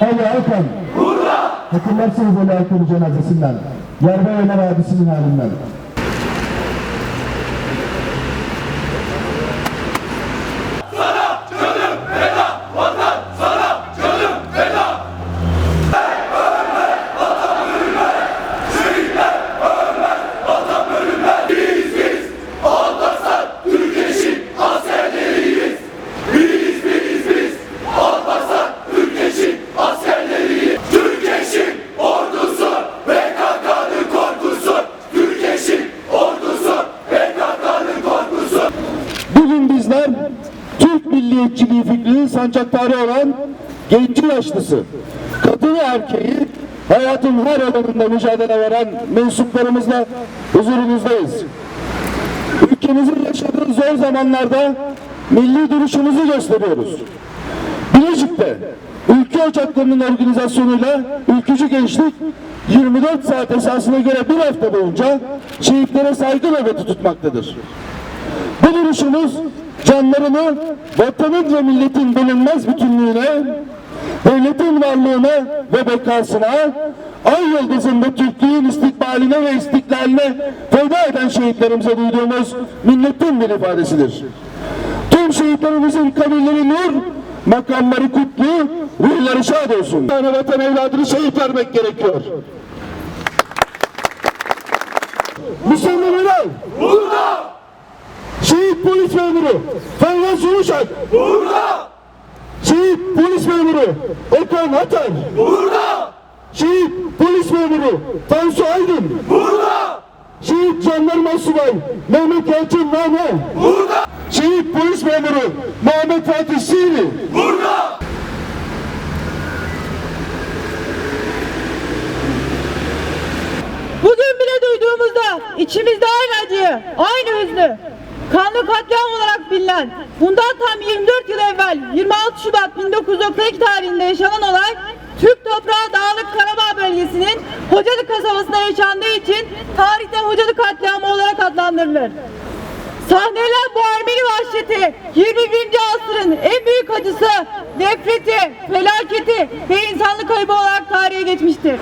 Ali Alkan. Burada. Hatırlarsınız Ali Alkan'ın cenazesinden. Yarbay Ömer abisinin halinden. Bizler Türk milliyetçiliği fikrinin sancaktarı olan genci yaşlısı, kadını erkeği hayatın her alanında mücadele veren mensuplarımızla huzurunuzdayız. Ülkemizin yaşadığı zor zamanlarda milli duruşumuzu gösteriyoruz. Bilecik'te ülke ocaklarının organizasyonuyla ülkücü gençlik 24 saat esasına göre bir hafta boyunca şehitlere saygı nöbeti tutmaktadır. Bu duruşumuz canlarını vatanın ve milletin bölünmez bütünlüğüne, devletin varlığına ve bekasına, ay yıldızında Türklüğün istikbaline ve istiklaline feda eden şehitlerimize duyduğumuz minnetin bir ifadesidir. Tüm şehitlerimizin kabirleri nur, makamları kutlu, ruhları şad olsun. Tane vatan evladını şehit vermek gerekiyor. Müslüman! Burada polis memuru Feyyaz Yumuşak. Burada Şehit polis memuru Okan Atar. Burada Şehit polis memuru Tansu Aydın. Burada Şehit jandarma subay Mehmet Yalçın Nane. Burada Şehit polis memuru Muhammed Fatih Sivri. Burada Bugün bile duyduğumuzda içimizde aynı acıyı, aynı hüznü, kanlı katliam olarak bilinen, bundan tam 24 yıl evvel 26 Şubat 1992 tarihinde yaşanan olay, Türk toprağı Dağlık Karabağ bölgesinin Hocalı kasabasında yaşandığı için tarihte Hocalı katliamı olarak adlandırılır. Sahneler bu Ermeni vahşeti 21. asrın en büyük acısı, nefreti, felaketi ve insanlık kaybı olarak tarihe geçmiştir.